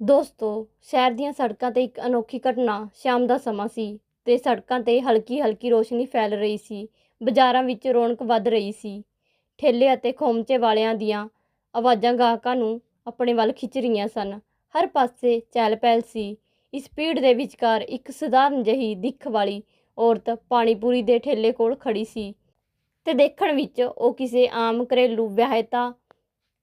ਦੋਸਤੋ, ਸ਼ਹਿਰ ਦੀਆਂ ਸੜਕਾਂ ਤੇ ਇੱਕ ਅਨੋਖੀ ਘਟਨਾ ਸ਼ਾਮ ਦਾ ਸਮਾਂ ਸੀ ਤੇ ਸੜਕਾਂ ਤੇ ਹਲਕੀ ਹਲਕੀ ਰੋਸ਼ਨੀ ਫੈਲ ਰਹੀ ਸੀ। ਬਾਜ਼ਾਰਾਂ ਵਿੱਚ ਰੌਣਕ ਵੱਧ ਰਹੀ ਸੀ। ਠੇਲੇ ਅਤੇ ਖੋਮਚੇ ਵਾਲਿਆਂ ਦੀਆਂ ਆਵਾਜ਼ਾਂ ਗਾਹਕਾਂ ਨੂੰ ਆਪਣੇ ਵੱਲ ਖਿੱਚ ਰਹੀਆਂ ਸਨ। ਹਰ ਪਾਸੇ ਚਹਿਲ ਪਹਿਲ ਸੀ। ਇਸ ਭੀੜ ਦੇ ਵਿਚਕਾਰ ਇੱਕ ਸਧਾਰਨ ਜਿਹੀ ਦਿੱਖ ਵਾਲੀ ਔਰਤ ਪਾਣੀਪੂਰੀ ਦੇ ਠੇਲੇ ਕੋਲ ਖੜੀ ਸੀ ਤੇ ਦੇਖਣ ਵਿੱਚ ਉਹ ਕਿਸੇ ਆਮ ਘਰੇਲੂ ਵਿਆਹਿਤਾ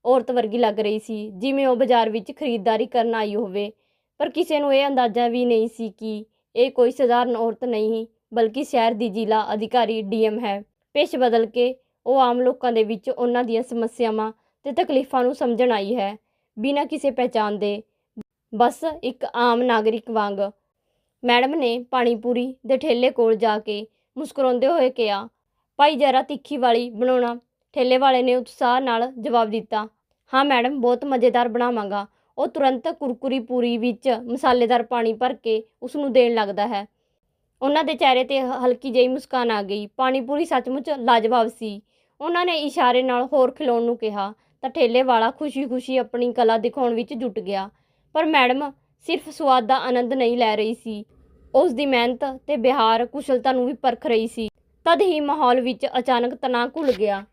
ਔਰਤ ਵਰਗੀ ਲੱਗ ਰਹੀ ਸੀ, ਜਿਵੇਂ ਉਹ ਬਾਜ਼ਾਰ ਵਿੱਚ ਖਰੀਦਦਾਰੀ ਕਰਨ ਆਈ ਹੋਵੇ। ਪਰ ਕਿਸੇ ਨੂੰ ਇਹ ਅੰਦਾਜ਼ਾ ਵੀ ਨਹੀਂ ਸੀ ਕਿ ਇਹ ਕੋਈ ਸਧਾਰਨ ਔਰਤ ਨਹੀਂ, ਬਲਕਿ ਸ਼ਹਿਰ ਦੀ ਜ਼ਿਲ੍ਹਾ ਅਧਿਕਾਰੀ ਡੀਐਮ ਹੈ। ਪੇਸ਼ ਬਦਲ ਕੇ ਉਹ ਆਮ ਲੋਕਾਂ ਦੇ ਵਿੱਚ ਉਹਨਾਂ ਦੀਆਂ ਸਮੱਸਿਆਵਾਂ ਤੇ ਤਕਲੀਫਾਂ ਨੂੰ ਸਮਝਣ ਆਈ ਹੈ, ਬਿਨਾਂ ਕਿਸੇ ਪਹਿਚਾਣ ਦੇ। ਬਸ ਇੱਕ ਆਮ ਨਾਗਰਿਕ ਵਾਂਗ ਮੈਡਮ ਨੇ ਪਾਣੀਪੂਰੀ ਦੇ ਠੇਲੇ ਕੋਲ ਜਾ ਕੇ ਮੁਸਕਰਾਉਂਦੇ ਹੋਏ ਕਿਹਾ, ਭਾਈ ਜਰਾ ਤਿੱਖੀ ਵਾਲੀ ਬਣਾਉਣਾ। ਠੇਲੇ ਵਾਲੇ ਨੇ ਉਤਸ਼ਾਹ ਨਾਲ ਜਵਾਬ ਦਿੱਤਾ ਹਾਂ ਮੈਡਮ, ਬਹੁਤ ਮਜ਼ੇਦਾਰ ਬਣਾਵਾਂਗਾ। ਉਹ ਤੁਰੰਤ ਕੁਰਕੁਰੀ ਪੂਰੀ ਵਿੱਚ ਮਸਾਲੇਦਾਰ ਪਾਣੀ ਭਰ ਕੇ ਉਸ ਨੂੰ ਦੇਣ ਲੱਗਦਾ ਹੈ। ਉਹਨਾਂ ਦੇ ਚਿਹਰੇ ਤੇ ਹਲਕੀ ਜਿਹੀ ਮੁਸਕਾਨ ਆ ਗਈ। ਪਾਣੀ ਪੂਰੀ ਸੱਚਮੁੱਚ ਲਾਜਵਾਬ ਸੀ। ਉਹਨਾਂ ਨੇ ਇਸ਼ਾਰੇ ਨਾਲ ਹੋਰ ਖਿਲਾਉਣ ਨੂੰ ਕਿਹਾ ਤਾਂ ਠੇਲੇ ਵਾਲਾ ਖੁਸ਼ੀ-ਖੁਸ਼ੀ ਆਪਣੀ ਕਲਾ ਦਿਖਾਉਣ ਵਿੱਚ ਜੁਟ ਗਿਆ। ਪਰ ਮੈਡਮ, ਸਿਰਫ ਸਵਾਦ ਦਾ ਆਨੰਦ ਨਹੀਂ ਲੈ ਰਹੀ ਸੀ। ਉਸ ਦੀ ਮਿਹਨਤ ਤੇ ਬਿਹਾਰ ਕੁਸ਼ਲਤਾ ਨੂੰ ਵੀ ਪਰਖ ਰਹੀ ਸੀ। ਤਦ ਹੀ ਮਾਹੌਲ ਵਿੱਚ ਅਚਾਨਕ ਤਣਾਅ ਘੁਲ ਗਿਆ।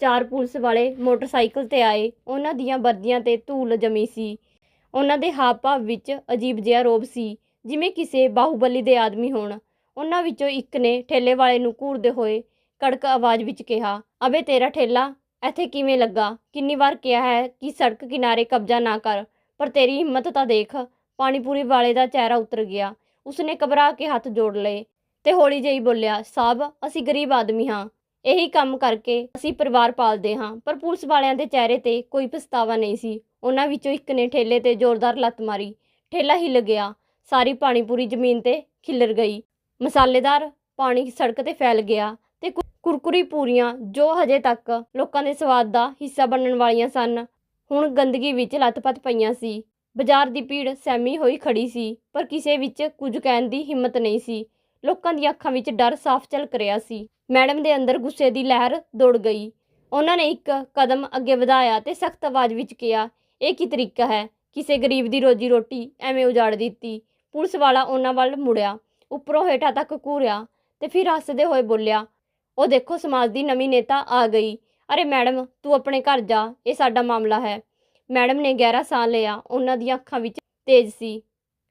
ਚਾਰ ਪੁਲਿਸ ਵਾਲੇ ਮੋਟਰਸਾਈਕਲ ਤੇ ਆਏ। ਉਹਨਾਂ ਦੀਆਂ ਵਰਦੀਆਂ ਤੇ ਧੂਲ ਜਮੀ ਸੀ। ਉਹਨਾਂ ਦੇ ਹਾਵ-ਭਾਵ ਵਿੱਚ ਅਜੀਬ ਜਿਹਾ ਰੋਬ ਸੀ, ਜਿਵੇਂ ਕਿਸੇ ਬਾਹੂਬਲੀ ਦੇ ਆਦਮੀ ਹੋਣ। ਉਹਨਾਂ ਵਿੱਚੋਂ ਇੱਕ ਨੇ ਠੇਲੇ ਵਾਲੇ ਨੂੰ ਘੂਰਦੇ ਹੋਏ ਕੜਕ ਆਵਾਜ਼ ਵਿੱਚ ਕਿਹਾ, ਅਬੇ ਤੇਰਾ ਠੇਲਾ, ਇੱਥੇ ਕਿਵੇਂ ਲੱਗਾ? ਕਿੰਨੀ ਵਾਰ ਕਿਹਾ ਹੈ ਕਿ ਸੜਕ ਕਿਨਾਰੇ ਕਬਜ਼ਾ ਨਾ ਕਰ, ਪਰ ਤੇਰੀ ਹਿੰਮਤ ਤਾਂ ਦੇਖ, ਪਾਣੀਪੂਰੀ ਵਾਲੇ ਦਾ ਚਿਹਰਾ ਉਤਰ ਗਿਆ। ਉਸਨੇ ਘਬਰਾ ਕੇ ਹੱਥ ਜੋੜ ਲਏ ਤੇ ਹੌਲੀ ਜਿਹੀ ਬੋਲਿਆ ਸਾਹਿਬ ਅਸੀਂ ਗਰੀਬ ਆਦਮੀ ਹਾਂ। ਇਹੀ ਕੰਮ ਕਰਕੇ ਅਸੀਂ ਪਰਿਵਾਰ ਪਾਲਦੇ ਹਾਂ। ਪਰ ਪੁਲਿਸ ਵਾਲਿਆਂ ਦੇ ਚਿਹਰੇ ਤੇ ਕੋਈ ਪਛਤਾਵਾ ਨਹੀਂ ਸੀ। ਉਹਨਾਂ ਵਿੱਚੋਂ ਇੱਕ ਨੇ ਠੇਲੇ ਤੇ ਜ਼ੋਰਦਾਰ ਲੱਤ ਮਾਰੀ। ਠੇਲਾ ਹਿੱਲ ਗਿਆ। ਸਾਰੀ ਪਾਣੀ ਪੂਰੀ ਜ਼ਮੀਨ ਤੇ ਖਿੱਲਰ ਗਈ। ਮਸਾਲੇਦਾਰ ਪਾਣੀ ਸੜਕ ਤੇ ਫੈਲ ਗਿਆ ਤੇ ਕੁ- ਕੁਰਕੁਰੀ ਪੂਰੀਆਂ ਜੋ ਹਜੇ ਤੱਕ ਲੋਕਾਂ ਦੇ ਸਵਾਦ ਦਾ ਹਿੱਸਾ ਬਣਨ ਵਾਲੀਆਂ ਸਨ, ਹੁਣ ਗੰਦਗੀ ਵਿੱਚ ਲੱਤ-ਪੱਤ ਪਈਆਂ ਸੀ। ਬਾਜ਼ਾਰ ਦੀ ਭੀੜ ਸਹਿਮੀ ਹੋਈ ਖੜੀ ਸੀ, ਪਰ ਕਿਸੇ ਵਿੱਚ ਕੁਝ ਕਹਿਣ ਦੀ ਹਿੰਮਤ ਨਹੀਂ ਸੀ। ਲੋਕਾਂ ਦੀਆਂ ਅੱਖਾਂ ਵਿੱਚ ਡਰ ਸਾਫ਼ ਝਲਕ ਰਿਹਾ ਸੀ। ਮੈਡਮ ਦੇ ਅੰਦਰ ਗੁੱਸੇ ਦੀ ਲਹਿਰ ਦੌੜ ਗਈ। ਉਹਨਾਂ ਨੇ ਇੱਕ ਕਦਮ ਅੱਗੇ ਵਧਾਇਆ ਤੇ ਸਖਤ ਆਵਾਜ਼ ਵਿੱਚ ਕਿਹਾ, ਇਹ ਕੀ ਤਰੀਕਾ ਹੈ? ਕਿਸੇ ਗਰੀਬ ਦੀ ਰੋਜੀ ਰੋਟੀ ਐਵੇਂ ਉਜਾੜ ਦਿੱਤੀ। ਪੁਲਿਸ ਵਾਲਾ ਉਹਨਾਂ ਵੱਲ ਮੁੜਿਆ, ਉੱਪਰੋਂ ਹੇਠਾਂ ਤੱਕ ਘੂਰਿਆ ਤੇ ਫਿਰ ਹੱਸਦੇ ਹੋਏ ਬੋਲਿਆ, ਉਹ ਦੇਖੋ, ਸਮਾਜ ਦੀ ਨਵੀਂ ਨੇਤਾ ਆ ਗਈ। ਅਰੇ ਮੈਡਮ, ਤੂੰ ਆਪਣੇ ਘਰ ਜਾ, ਇਹ ਸਾਡਾ ਮਾਮਲਾ ਹੈ। ਮੈਡਮ ਨੇ ਗਹਿਰਾ ਸਾਹ ਲਿਆ, ਉਹਨਾਂ ਦੀਆਂ ਅੱਖਾਂ ਵਿੱਚ ਤੇਜ਼ ਸੀ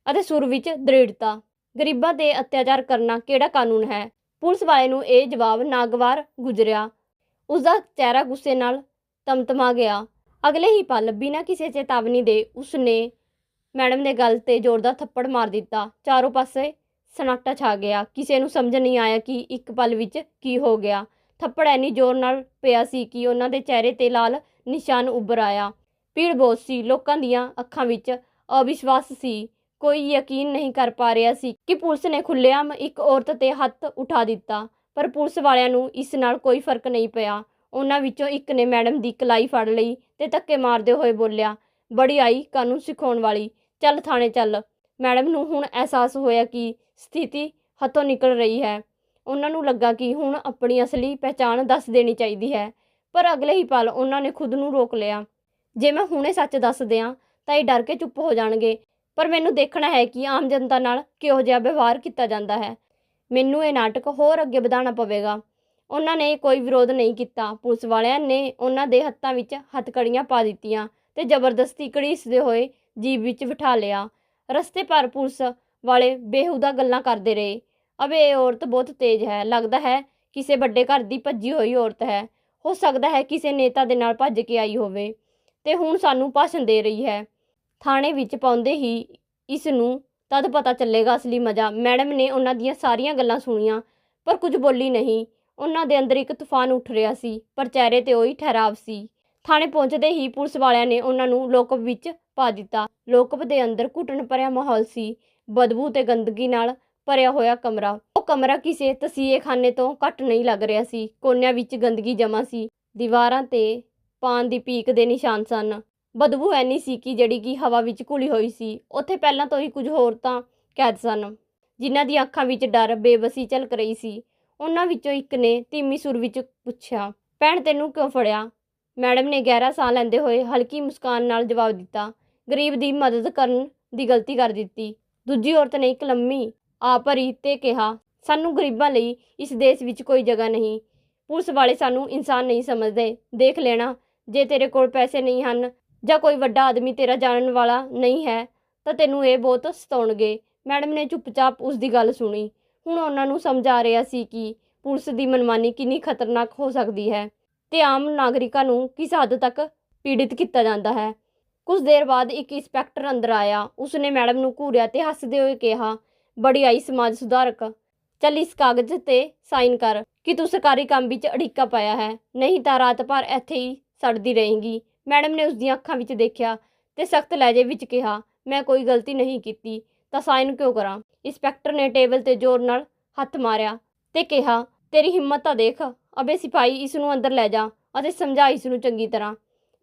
ਅਤੇ ਸੁਰ ਵਿੱਚ ਦ੍ਰਿੜਤਾ। ਗਰੀਬਾਂ ਤੇ ਅਤਿਆਚਾਰ ਕਰਨਾ ਕਿਹੜਾ ਕਾਨੂੰਨ ਹੈ? ਪੁਲਿਸ ਵਾਲੇ ਨੂੰ ਇਹ ਜਵਾਬ ਨਾਗਵਾਰ ਗੁਜ਼ਰਿਆ। ਉਸ ਦਾ ਚਿਹਰਾ ਗੁੱਸੇ ਨਾਲ ਤਮਤਮਾ ਗਿਆ। ਅਗਲੇ ਹੀ ਪਲ ਬਿਨਾਂ ਕਿਸੇ ਚੇਤਾਵਨੀ ਦੇ ਉਸਨੇ ਮੈਡਮ ਦੇ ਗਲ ਤੇ ਜ਼ੋਰਦਾਰ ਥੱਪੜ ਮਾਰ ਦਿੱਤਾ। ਚਾਰੋਂ ਪਾਸੇ ਸਨਾਟਾ ਛਾ ਗਿਆ। ਕਿਸੇ ਨੂੰ ਸਮਝ ਨਹੀਂ ਆਇਆ ਕਿ ਇੱਕ ਪਲ ਵਿੱਚ ਕੀ ਹੋ ਗਿਆ। ਥੱਪੜ ਐਨੀ ਜ਼ੋਰ ਨਾਲ ਪਿਆ ਸੀ ਕਿ ਉਹਨਾਂ ਦੇ ਚਿਹਰੇ ਤੇ ਲਾਲ ਨਿਸ਼ਾਨ ਉੱਭਰ ਆਇਆ। ਭੀੜ ਬਹੁਤ ਸੀ। ਲੋਕਾਂ ਦੀਆਂ ਅੱਖਾਂ ਵਿੱਚ ਅਵਿਸ਼ਵਾਸ ਸੀ। ਕੋਈ ਯਕੀਨ ਨਹੀਂ ਕਰ ਪਾ ਰਿਹਾ ਸੀ ਕਿ ਪੁਲਿਸ ਨੇ ਖੁੱਲ੍ਹੇਆਮ ਇੱਕ ਔਰਤ ਤੇ ਹੱਥ ਉਠਾ ਦਿੱਤਾ, ਪਰ ਪੁਲਿਸ ਵਾਲਿਆਂ ਨੂੰ ਇਸ ਨਾਲ ਕੋਈ ਫ਼ਰਕ ਨਹੀਂ ਪਿਆ। ਉਹਨਾਂ ਵਿੱਚੋਂ ਇੱਕ ਨੇ ਮੈਡਮ ਦੀ ਕਲਾਈ ਫੜ ਲਈ ਤੇ ਧੱਕੇ ਮਾਰਦੇ ਹੋਏ ਬੋਲਿਆ, ਬੜੀ ਆਈ ਕਾਨੂੰਨ ਸਿਖਾਉਣ ਵਾਲੀ, ਚੱਲ ਥਾਣੇ ਚੱਲ। ਮੈਡਮ ਨੂੰ ਹੁਣ ਅਹਿਸਾਸ ਹੋਇਆ ਕਿ ਸਥਿਤੀ ਹੱਥੋਂ ਨਿਕਲ ਰਹੀ ਹੈ। ਉਹਨਾਂ ਨੂੰ ਲੱਗਾ ਕਿ ਹੁਣ ਆਪਣੀ ਅਸਲੀ ਪਹਿਚਾਣ ਦੱਸ ਦੇਣੀ ਚਾਹੀਦੀ ਹੈ, ਪਰ ਅਗਲੇ ਹੀ ਪਲ ਉਹਨਾਂ ਨੇ ਖੁਦ ਨੂੰ ਰੋਕ ਲਿਆ। ਜੇ ਮੈਂ ਹੁਣੇ ਸੱਚ ਦੱਸ ਦਿਆਂ, ਤਾਂ ਇਹ ਡਰ ਕੇ ਚੁੱਪ ਹੋ ਜਾਣਗੇ। ਪਰ ਮੈਨੂੰ ਦੇਖਣਾ ਹੈ ਕਿ ਆਮ ਜਨਤਾ ਨਾਲ ਕਿਹੋ ਜਿਹਾ ਵਿਵਹਾਰ ਕੀਤਾ ਜਾਂਦਾ ਹੈ। ਮੈਨੂੰ ਇਹ ਨਾਟਕ ਹੋਰ ਅੱਗੇ ਵਧਾਉਣਾ ਪਵੇਗਾ। ਉਹਨਾਂ ਨੇ ਕੋਈ ਵਿਰੋਧ ਨਹੀਂ ਕੀਤਾ। ਪੁਲਿਸ ਵਾਲਿਆਂ ਨੇ ਉਹਨਾਂ ਦੇ ਹੱਥਾਂ ਵਿੱਚ ਹੱਥਕੜੀਆਂ ਪਾ ਦਿੱਤੀਆਂ ਤੇ ਜ਼ਬਰਦਸਤੀ ਘੜੀਸਦੇ ਹੋਏ ਜੀਪ ਵਿੱਚ ਬਿਠਾ ਲਿਆ। ਰਸਤੇ ਪਰ ਪੁਲਿਸ ਵਾਲੇ ਬੇਹੂਦਾ ਗੱਲਾਂ ਕਰਦੇ ਰਹੇ। ਅਬੇ ਇਹ ਔਰਤ ਬਹੁਤ ਤੇਜ਼ ਹੈ। ਲੱਗਦਾ ਹੈ ਕਿਸੇ ਵੱਡੇ ਘਰ ਦੀ ਭੱਜੀ ਹੋਈ ਔਰਤ ਹੈ। ਹੋ ਸਕਦਾ ਹੈ ਕਿਸੇ ਨੇਤਾ ਦੇ ਨਾਲ ਭੱਜ ਕੇ ਆਈ ਹੋਵੇ। ਤੇ ਹੁਣ ਸਾਨੂੰ ਭਾਸ਼ਣ ਦੇ ਰਹੀ ਹੈ। ਥਾਣੇ ਵਿੱਚ ਪਾਉਂਦੇ ਹੀ ਇਸ ਨੂੰ ਤਦ ਪਤਾ ਚੱਲੇਗਾ ਅਸਲੀ ਮਜ਼ਾ। ਮੈਡਮ ਨੇ ਉਹਨਾਂ ਦੀਆਂ ਸਾਰੀਆਂ ਗੱਲਾਂ ਸੁਣੀਆਂ, ਪਰ ਕੁਝ ਬੋਲੀ ਨਹੀਂ। ਉਹਨਾਂ ਦੇ ਅੰਦਰ ਇੱਕ ਤੂਫਾਨ ਉੱਠ ਰਿਹਾ ਸੀ, ਪਰ ਚਿਹਰੇ ਤੇ ਉਹੀ ਠਹਿਰਾਵ ਸੀ। ਥਾਣੇ ਪਹੁੰਚਦੇ ਹੀ ਪੁਲਿਸ ਵਾਲਿਆਂ ਨੇ ਉਹਨਾਂ ਨੂੰ ਲੋਕਅਪ ਵਿੱਚ ਪਾ ਦਿੱਤਾ। ਲੋਕਅਪ ਦੇ ਅੰਦਰ ਘੁੱਟਣ ਭਰਿਆ ਮਾਹੌਲ ਸੀ। ਬਦਬੂ ਤੇ ਗੰਦਗੀ ਨਾਲ ਭਰਿਆ ਹੋਇਆ ਕਮਰਾ। ਉਹ ਕਮਰਾ ਕਿਸੇ ਤਸੀਹੇਖਾਨੇ ਤੋਂ ਘੱਟ ਨਹੀਂ ਲੱਗ ਰਿਹਾ ਸੀ। ਕੋਨਿਆਂ ਵਿੱਚ ਗੰਦਗੀ ਜਮਾ ਸੀ। ਦੀਵਾਰਾਂ ਤੇ ਪਾਨ ਦੀ ਪੀਕ ਦੇ ਨਿਸ਼ਾਨ ਸਨ। ਬਦਬੂ ਐਨੀ ਸੀ ਕਿ ਜਿਹੜੀ ਕਿ ਹਵਾ ਵਿੱਚ ਘੁਲੀ ਹੋਈ ਸੀ। ਉੱਥੇ ਪਹਿਲਾਂ ਤੋਂ ਹੀ ਕੁਝ ਹੋਰ ਤਾਂ ਕੈਦ ਸਨ, ਜਿਨ੍ਹਾਂ ਦੀਆਂ ਅੱਖਾਂ ਵਿੱਚ ਡਰ, ਬੇਬਸੀ ਝਲਕ ਰਹੀ ਸੀ। ਉਹਨਾਂ ਵਿੱਚੋਂ ਇੱਕ ਨੇ ਧੀਮੀ ਸੁਰ ਵਿੱਚ ਪੁੱਛਿਆ, ਭੈਣ, ਤੈਨੂੰ ਕਿਉਂ ਫੜਿਆ? ਮੈਡਮ ਨੇ ਗਹਿਰਾ ਸਾਹ ਲੈਂਦੇ ਹੋਏ ਹਲਕੀ ਮੁਸਕਾਨ ਨਾਲ ਜਵਾਬ ਦਿੱਤਾ, ਗਰੀਬ ਦੀ ਮਦਦ ਕਰਨ ਦੀ ਗਲਤੀ ਕਰ ਦਿੱਤੀ। ਦੂਜੀ ਔਰਤ ਨੇ ਇੱਕ ਲੰਮੀ ਆ ਭਰੀ ਤੇ ਕਿਹਾ, ਸਾਨੂੰ ਗਰੀਬਾਂ ਲਈ ਇਸ ਦੇਸ਼ ਵਿੱਚ ਕੋਈ ਜਗ੍ਹਾ ਨਹੀਂ। ਪੁਲਿਸ ਵਾਲੇ ਸਾਨੂੰ ਇਨਸਾਨ ਨਹੀਂ ਸਮਝਦੇ। ਦੇਖ ਲੈਣਾ, ਜੇ ਤੇਰੇ ਕੋਲ ਪੈਸੇ ਨਹੀਂ ਹਨ ਜਾਂ ਕੋਈ ਵੱਡਾ ਆਦਮੀ ਤੇਰਾ ਜਾਣਨ ਵਾਲਾ ਨਹੀਂ ਹੈ, ਤਾਂ ਤੈਨੂੰ ਇਹ ਬਹੁਤ ਸਤਾਉਣਗੇ। ਮੈਡਮ ਨੇ ਚੁੱਪਚਾਪ ਉਸ ਦੀ ਗੱਲ ਸੁਣੀ। ਹੁਣ ਉਹਨਾਂ ਨੂੰ ਸਮਝ ਆ ਰਿਹਾ ਸੀ ਕਿ ਪੁਲਿਸ ਦੀ ਮਨਮਾਨੀ ਕਿੰਨੀ ਖਤਰਨਾਕ ਹੋ ਸਕਦੀ ਹੈ ਤੇ ਆਮ ਨਾਗਰਿਕਾਂ ਨੂੰ ਕਿਸ ਹੱਦ ਤੱਕ ਪੀੜਿਤ ਕੀਤਾ ਜਾਂਦਾ ਹੈ। ਕੁਝ ਦੇਰ ਬਾਅਦ ਇੱਕ ਇੰਸਪੈਕਟਰ ਅੰਦਰ ਆਇਆ। ਉਸਨੇ ਮੈਡਮ ਨੂੰ ਘੂਰਿਆ ਤੇ ਹੱਸਦੇ ਹੋਏ ਕਿਹਾ, ਬੜੀ ਆਈ ਸਮਾਜ ਸੁਧਾਰਕ, ਚੱਲ ਇਸ ਕਾਗਜ਼ ਤੇ ਸਾਈਨ ਕਰ ਕਿ ਤੂੰ ਸਰਕਾਰੀ ਕੰਮ ਵਿੱਚ ਅੜਿੱਕਾ ਪਾਇਆ ਹੈ। ਨਹੀਂ ਤਾਂ ਰਾਤ ਭਰ ਇੱਥੇ ਹੀ ਸੜਦੀ ਰਹੇਂਗੀ। ਮੈਡਮ ਨੇ ਉਸ ਦੀਆਂ ਅੱਖਾਂ ਵਿੱਚ ਦੇਖਿਆ ਤੇ ਸਖਤ ਲਹਿਜੇ ਵਿੱਚ ਕਿਹਾ, ਮੈਂ ਕੋਈ ਗਲਤੀ ਨਹੀਂ ਕੀਤੀ, ਤਾਂ ਸਾਈਨ ਕਿਉਂ ਕਰਾਂ? ਇੰਸਪੈਕਟਰ ਨੇ ਟੇਬਲ ਤੇ ਜ਼ੋਰ ਨਾਲ ਹੱਥ ਮਾਰਿਆ ਤੇ ਕਿਹਾ, ਤੇਰੀ ਹਿੰਮਤ ਤਾਂ ਦੇਖ, ਅਬੇ ਸਿਪਾਹੀ ਇਸ ਨੂੰ ਅੰਦਰ ਲੈ ਜਾ ਅਤੇ ਸਮਝਾ ਇਸ ਨੂੰ ਚੰਗੀ ਤਰ੍ਹਾਂ।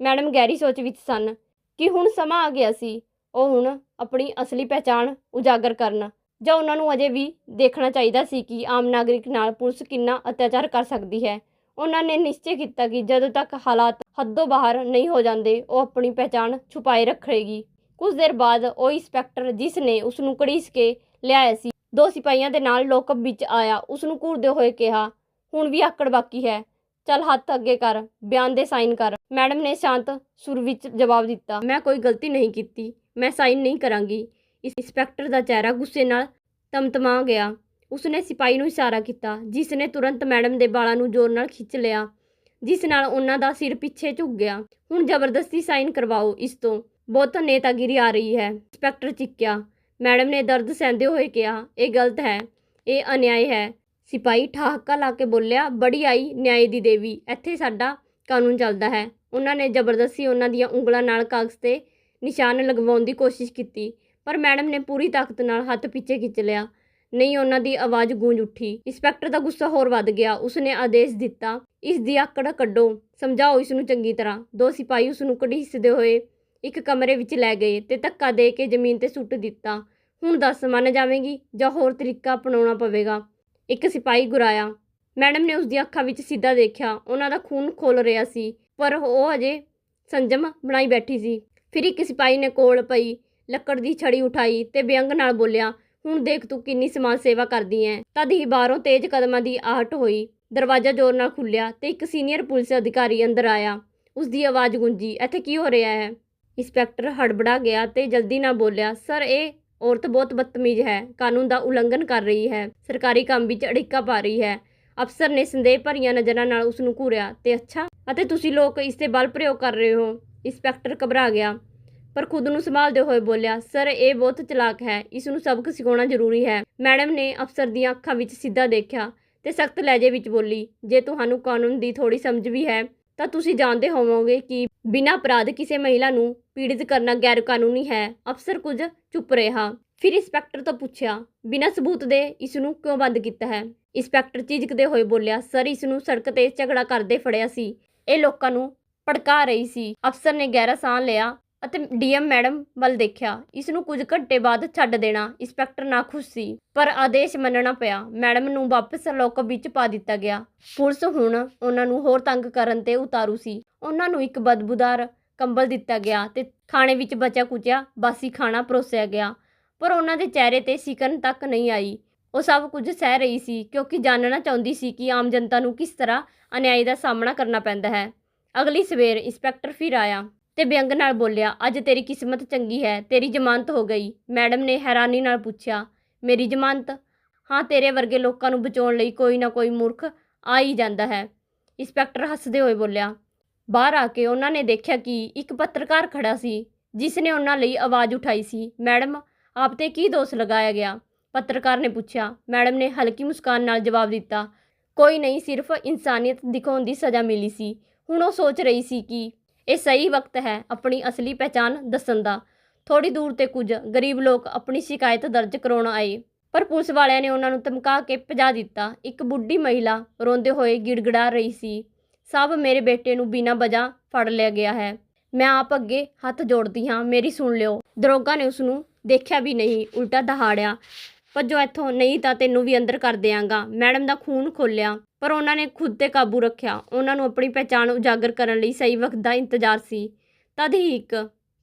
ਮੈਡਮ ਗਹਿਰੀ ਸੋਚ ਵਿੱਚ ਸਨ ਕਿ ਹੁਣ ਸਮਾਂ ਆ ਗਿਆ ਸੀ, ਉਹ ਹੁਣ ਆਪਣੀ ਅਸਲੀ ਪਹਿਚਾਣ ਉਜਾਗਰ ਕਰਨ, ਜਾਂ ਉਹਨਾਂ ਨੂੰ ਅਜੇ ਵੀ ਦੇਖਣਾ ਚਾਹੀਦਾ ਸੀ ਕਿ ਆਮ ਨਾਗਰਿਕ ਨਾਲ ਪੁਲਿਸ ਕਿੰਨਾ ਅਤਿਆਚਾਰ ਕਰ ਸਕਦੀ ਹੈ। ਉਹਨਾਂ ਨੇ ਨਿਸ਼ਚੈ ਕੀਤਾ ਕਿ ਜਦੋਂ ਤੱਕ ਹਾਲਾਤ ਹੱਦੋਂ ਬਾਹਰ ਨਹੀਂ ਹੋ ਜਾਂਦੇ, ਉਹ ਆਪਣੀ ਪਹਿਚਾਣ ਛੁਪਾਏ ਰੱਖੇਗੀ। ਕੁਝ ਦੇਰ ਬਾਅਦ ਉਹ ਇੰਸਪੈਕਟਰ ਜਿਸ ਨੇ ਉਸ ਨੂੰ ਕੜੀਸ ਕੇ ਲਿਆਇਆ ਸੀ, ਦੋ ਸਿਪਾਹੀਆਂ ਦੇ ਨਾਲ ਲੋਕਅਪ ਵਿੱਚ ਆਇਆ ਉਸ ਨੂੰ ਘੂਰਦੇ ਹੋਏ ਕਿਹਾ, ਹੁਣ ਵੀ ਆਕੜ ਬਾਕੀ ਹੈ। ਚੱਲ ਹੱਥ ਅੱਗੇ ਕਰ, ਬਿਆਨ ਦੇ ਸਾਈਨ ਕਰ। ਮੈਡਮ ਨੇ ਸ਼ਾਂਤ ਸੁਰ ਵਿੱਚ ਜਵਾਬ ਦਿੱਤਾ, ਮੈਂ ਕੋਈ ਗਲਤੀ ਨਹੀਂ ਕੀਤੀ, ਮੈਂ ਸਾਈਨ ਨਹੀਂ ਕਰਾਂਗੀ। ਇਸ ਇੰਸਪੈਕਟਰ ਦਾ ਚਿਹਰਾ ਗੁੱਸੇ ਨਾਲ ਤਮਤਮਾ ਗਿਆ। ਉਸਨੇ ਸਿਪਾਹੀ ਨੂੰ ਇਸ਼ਾਰਾ ਕੀਤਾ, ਜਿਸ ਨੇ ਤੁਰੰਤ ਮੈਡਮ ਦੇ ਬਾਲਾਂ ਨੂੰ ਜ਼ੋਰ ਨਾਲ ਖਿੱਚ ਲਿਆ, ਜਿਸ ਨਾਲ ਉਹਨਾਂ ਦਾ ਸਿਰ ਪਿੱਛੇ ਝੁਕ ਗਿਆ। ਹੁਣ ਜ਼ਬਰਦਸਤੀ ਸਾਈਨ ਕਰਵਾਓ ਇਸ ਤੋਂ। ਬਹੁਤ ਨੇਤਾਗਿਰੀ ਆ ਰਹੀ ਹੈ। ਇੰਸਪੈਕਟਰ ਚਿੱਕਿਆ, ਮੈਡਮ ਨੇ ਦਰਦ ਸਹਿੰਦੇ ਹੋਏ ਕਿਹਾ, ਇਹ ਗਲਤ ਹੈ, ਇਹ ਅਨਿਆਏ ਹੈ। ਸਿਪਾਹੀ ਠਾਹਕਾ ਲਾ ਕੇ ਬੋਲਿਆ, ਬੜੀ ਆਈ ਨਿਆਂ ਦੀ ਦੇਵੀ, ਇੱਥੇ ਸਾਡਾ ਕਾਨੂੰਨ ਚੱਲਦਾ ਹੈ। ਉਹਨਾਂ ਨੇ ਜ਼ਬਰਦਸਤੀ ਉਹਨਾਂ ਦੀਆਂ ਉਂਗਲਾਂ ਨਾਲ ਕਾਗਜ਼ ਤੇ ਨਿਸ਼ਾਨ ਲਗਵਾਉਣ ਦੀ ਕੋਸ਼ਿਸ਼ ਕੀਤੀ, ਪਰ ਮੈਡਮ ਨੇ ਪੂਰੀ ਤਾਕਤ ਨਾਲ ਹੱਥ ਪਿੱਛੇ ਖਿੱਚ ਲਿਆ। ਨਹੀਂ ਉਹਨਾਂ ਦੀ ਆਵਾਜ਼ ਗੂੰਜ ਉੱਠੀ। ਇੰਸਪੈਕਟਰ ਦਾ ਗੁੱਸਾ ਹੋਰ ਵੱਧ ਗਿਆ। ਉਸਨੇ ਆਦੇਸ਼ ਦਿੱਤਾ, ਇਸ ਦੀ ਆਕੜ ਕੱਢੋ, ਸਮਝਾਓ ਇਸ ਨੂੰ ਚੰਗੀ ਤਰ੍ਹਾਂ। ਦੋ ਸਿਪਾਹੀ ਉਸ ਨੂੰ ਘੜੀਸਦੇ ਹੋਏ ਇੱਕ ਕਮਰੇ ਵਿੱਚ ਲੈ ਗਏ ਤੇ ਧੱਕਾ ਦੇ ਕੇ ਜ਼ਮੀਨ ਤੇ ਸੁੱਟ ਦਿੱਤਾ। ਹੁਣ ਦੱਸ, ਮੰਨ ਜਾਵੇਂਗੀ ਜਾਂ ਹੋਰ ਤਰੀਕਾ ਅਪਣਾਉਣਾ ਪਵੇਗਾ? ਇੱਕ ਸਿਪਾਹੀ ਗੁਰਾਇਆ। ਮੈਡਮ ਨੇ ਉਸ ਦੀਆਂ ਅੱਖਾਂ ਵਿੱਚ ਸਿੱਧਾ ਦੇਖਿਆ। ਉਹਨਾਂ ਦਾ ਖੂਨ ਖੋਲ ਰਿਹਾ ਸੀ, ਪਰ ਉਹ ਅਜੇ ਸੰਜਮ ਬਣਾਈ ਬੈਠੀ ਸੀ। ਫਿਰ ਇੱਕ ਸਿਪਾਹੀ ਨੇ ਕੋਲ ਪਈ, ਲੱਕੜ ਦੀ ਛੜੀ ਉਠਾਈ ਤੇ ਵਿਅੰਗ ਨਾਲ ਬੋਲਿਆ ਹੁਣ ਦੇਖ ਤੂੰ ਕਿੰਨੀ ਸਮਾਜ ਸੇਵਾ ਕਰਦੀ ਐ। ਤਦ ਹੀ ਬਾਹਰੋਂ ਤੇਜ਼ ਕਦਮਾਂ ਦੀ ਆਹਟ ਹੋਈ। ਦਰਵਾਜ਼ਾ ਜ਼ੋਰ ਨਾਲ ਖੁੱਲਿਆ ਤੇ ਇੱਕ ਸੀਨੀਅਰ ਪੁਲਿਸ ਅਧਿਕਾਰੀ ਅੰਦਰ ਆਇਆ। ਉਸ ਦੀ ਆਵਾਜ਼ ਗੂੰਜੀ, ਇੱਥੇ ਕੀ ਹੋ ਰਿਹਾ ਹੈ? ਇੰਸਪੈਕਟਰ ਹੜਬੜਾ ਗਿਆ ਤੇ ਜਲਦੀ ਨਾਲ ਬੋਲਿਆ, ਸਰ, ਇਹ ਔਰਤ ਬਹੁਤ ਬਦਤਮੀਜ਼ ਹੈ। ਕਾਨੂੰਨ ਦਾ ਉਲੰਘਣ ਕਰ ਰਹੀ ਹੈ। ਸਰਕਾਰੀ ਕੰਮ ਵਿੱਚ ਅੜਿੱਕਾ ਪਾ ਰਹੀ ਹੈ। ਅਫਸਰ ਨੇ ਸੰਦੇਹ ਭਰੀਆਂ ਨਜ਼ਰਾਂ ਨਾਲ ਉਸ ਨੂੰ ਘੂਰਿਆ ਤੇ, ਅੱਛਾ, ਅਤੇ ਤੁਸੀਂ ਲੋਕ ਇਸ ਤੇ ਬਲ ਪ੍ਰਯੋਗ ਕਰ ਰਹੇ ਹੋ? ਇੰਸਪੈਕਟਰ ਘਬਰਾ ਗਿਆ। ਪਰ ਖੁਦ ਨੂੰ ਸੰਭਾਲਦੇ ਹੋਏ ਬੋਲਿਆ, ਸਰ, ਇਹ ਬਹੁਤ ਚਲਾਕ ਹੈ। ਇਸ ਨੂੰ ਸਬਕ ਸਿਖਾਉਣਾ ਜ਼ਰੂਰੀ ਹੈ। ਮੈਡਮ ਨੇ ਅਫਸਰ ਦੀਆਂ ਅੱਖਾਂ ਵਿੱਚ ਸਿੱਧਾ ਦੇਖਿਆ ਤੇ ਸਖਤ ਲਹਿਜੇ ਵਿੱਚ ਬੋਲੀ, ਜੇ ਤੁਹਾਨੂੰ ਕਾਨੂੰਨ ਦੀ ਥੋੜੀ ਸਮਝ ਵੀ ਹੈ, ਤਾਂ ਤੁਸੀਂ ਜਾਣਦੇ ਹੋਵੋਗੇ ਕਿ ਬਿਨਾਂ ਅਪਰਾਧ ਕਿਸੇ ਮਹਿਲਾ ਨੂੰ ਪੀੜਿਤ ਕਰਨਾ ਗੈਰ ਕਾਨੂੰਨੀ ਹੈ। ਅਫਸਰ ਕੁਝ ਚੁੱਪ ਰਿਹਾ। ਫਿਰ ਇੰਸਪੈਕਟਰ ਤੋਂ ਪੁੱਛਿਆ, ਬਿਨਾਂ ਸਬੂਤ ਦੇ ਇਸ ਨੂੰ ਕਿਉਂ ਬੰਦ ਕੀਤਾ ਹੈ? ਇੰਸਪੈਕਟਰ ਝਿਜਕਦੇ ਹੋਏ ਬੋਲਿਆ, ਸਰ, ਇਸ ਨੂੰ ਸੜਕ ਤੇ ਝਗੜਾ ਕਰਦੇ ਫੜਿਆ ਸੀ। ਇਹ ਲੋਕਾਂ ਨੂੰ ਭੜਕਾ ਰਹੀ ਸੀ। ਅਫਸਰ ਨੇ ਗਹਿਰਾ ਸਾਹ ਲਿਆ ਅਤੇ ਡੀਐਮ ਮੈਡਮ ਵੱਲ ਦੇਖਿਆ ਇਸ ਨੂੰ ਕੁਝ ਘੰਟੇ ਬਾਅਦ ਛੱਡ ਦੇਣਾ, ਇੰਸਪੈਕਟਰ ਨਾ ਖੁਸ਼ ਸੀ, ਪਰ ਆਦੇਸ਼ ਮੰਨਣਾ ਪਿਆ, ਮੈਡਮ ਨੂੰ ਵਾਪਸ ਲੋਕ ਵਿੱਚ ਪਾ ਦਿੱਤਾ ਗਿਆ। ਪੁਲਿਸ ਹੁਣ ਉਹਨਾਂ ਨੂੰ ਹੋਰ ਤੰਗ ਕਰਨ ਤੇ ਉਤਾਰੂ ਸੀ। ਉਹਨਾਂ ਨੂੰ ਇੱਕ ਬਦਬੂਦਾਰ ਕੰਬਲ ਦਿੱਤਾ ਗਿਆ ਤੇ ਖਾਣੇ ਵਿੱਚ ਬਚਿਆ ਕੁਚਿਆ ਬਾਸੀ ਖਾਣਾ ਪਰੋਸਿਆ ਗਿਆ, ਪਰ ਉਹਨਾਂ ਦੇ ਚਿਹਰੇ ਤੇ ਸਿਕਨ ਤੱਕ ਨਹੀਂ ਆਈ। ਉਹ ਸਭ ਕੁਝ ਸਹਿ ਰਹੀ ਸੀ, ਕਿਉਂਕਿ ਜਾਣਨਾ ਚਾਹੁੰਦੀ ਸੀ ਕਿ ਆਮ ਜਨਤਾ ਨੂੰ ਕਿਸ ਤਰ੍ਹਾਂ ਅਨਿਆਈ ਦਾ ਸਾਹਮਣਾ ਕਰਨਾ ਪੈਂਦਾ ਹੈ। ਅਗਲੀ ਸਵੇਰ ਇੰਸਪੈਕਟਰ ਫਿਰ ਆਇਆ। ਤੇ ਵਿਅੰਗ ਨਾਲ ਬੋਲਿਆ, ਅੱਜ ਤੇਰੀ ਕਿਸਮਤ ਚੰਗੀ ਹੈ, ਤੇਰੀ ਜ਼ਮਾਨਤ ਹੋ ਗਈ। ਮੈਡਮ ਨੇ ਹੈਰਾਨੀ ਨਾਲ ਪੁੱਛਿਆ, ਮੇਰੀ ਜ਼ਮਾਨਤ? ਹਾਂ, ਤੇਰੇ ਵਰਗੇ ਲੋਕਾਂ ਨੂੰ ਬਚਾਉਣ ਲਈ ਕੋਈ ਨਾ ਕੋਈ ਮੂਰਖ ਆ ਹੀ ਜਾਂਦਾ ਹੈ। ਇੰਸਪੈਕਟਰ ਹੱਸਦੇ ਹੋਏ ਬੋਲਿਆ, ਬਾਹਰ ਆ ਕੇ ਉਹਨਾਂ ਨੇ ਦੇਖਿਆ ਕਿ ਇੱਕ ਪੱਤਰਕਾਰ ਖੜਾ ਸੀ, ਜਿਸ ਨੇ ਉਹਨਾਂ ਲਈ ਆਵਾਜ਼ ਉਠਾਈ ਸੀ। ਮੈਡਮ, ਆਪ ਤੇ ਕੀ ਦੋਸ਼ ਲਗਾਇਆ ਗਿਆ? ਪੱਤਰਕਾਰ ਨੇ ਪੁੱਛਿਆ, ਮੈਡਮ ਨੇ ਹਲਕੀ ਮੁਸਕਾਨ ਨਾਲ ਜਵਾਬ ਦਿੱਤਾ, ਕੋਈ ਨਹੀਂ, ਸਿਰਫ ਇਨਸਾਨੀਅਤ ਦਿਖਾਉਣ ਦੀ ਸਜ਼ਾ ਮਿਲੀ ਸੀ। ਹੁਣ ਉਹ ਸੋਚ ਰਹੀ ਸੀ ਕਿ ਇਹ ਸਹੀ ਵਕਤ ਹੈ ਆਪਣੀ ਅਸਲੀ ਪਹਿਚਾਣ ਦੱਸਣ ਦਾ। ਥੋੜੀ ਦੂਰ ਤੇ ਕੁਝ ਗਰੀਬ ਲੋਕ ਆਪਣੀ ਸ਼ਿਕਾਇਤ ਦਰਜ ਕਰਾਉਣ ਆਏ, ਪਰ ਪੁਲਿਸ ਵਾਲਿਆਂ ਨੇ ਉਹਨਾਂ ਨੂੰ ਧਮਕਾ ਕੇ ਭਜਾ ਦਿੱਤਾ। ਇੱਕ ਬੁੱਢੀ ਮਹਿਲਾ ਰੋਂਦੇ ਹੋਏ ਗਿੜਗੜਾ ਰਹੀ ਸੀ। ਸਭ ਮੇਰੇ ਬੇਟੇ ਨੂੰ ਬਿਨਾਂ ਵਜ੍ਹਾ ਫੜ ਲਿਆ ਗਿਆ ਹੈ। ਮੈਂ ਆਪ ਅੱਗੇ ਹੱਥ ਜੋੜਦੀ ਹਾਂ, ਮੇਰੀ ਸੁਣ ਲਿਓ। ਦਰੋਗਾ ਨੇ ਉਸ ਨੂੰ ਦੇਖਿਆ ਵੀ ਨਹੀਂ, ਉਲਟਾ ਦਹਾੜਿਆ। ਭੱਜੋ ਇੱਥੋਂ, ਨਹੀਂ ਤਾਂ ਤੈਨੂੰ ਵੀ ਅੰਦਰ ਕਰ ਦਿਆਂਗਾ। ਮੈਡਮ ਦਾ ਖੂਨ ਖੋਲਿਆ ਪਰ ਉਹਨਾਂ ਨੇ ਖੁਦ ਤੇ ਕਾਬੂ ਰੱਖਿਆ। ਉਹਨਾਂ ਨੂੰ ਆਪਣੀ ਪਹਿਚਾਣ ਉਜਾਗਰ ਕਰਨ ਲਈ ਸਹੀ ਵਕਤ ਦਾ ਇੰਤਜ਼ਾਰ ਸੀ। ਤਦ ਹੀ ਇੱਕ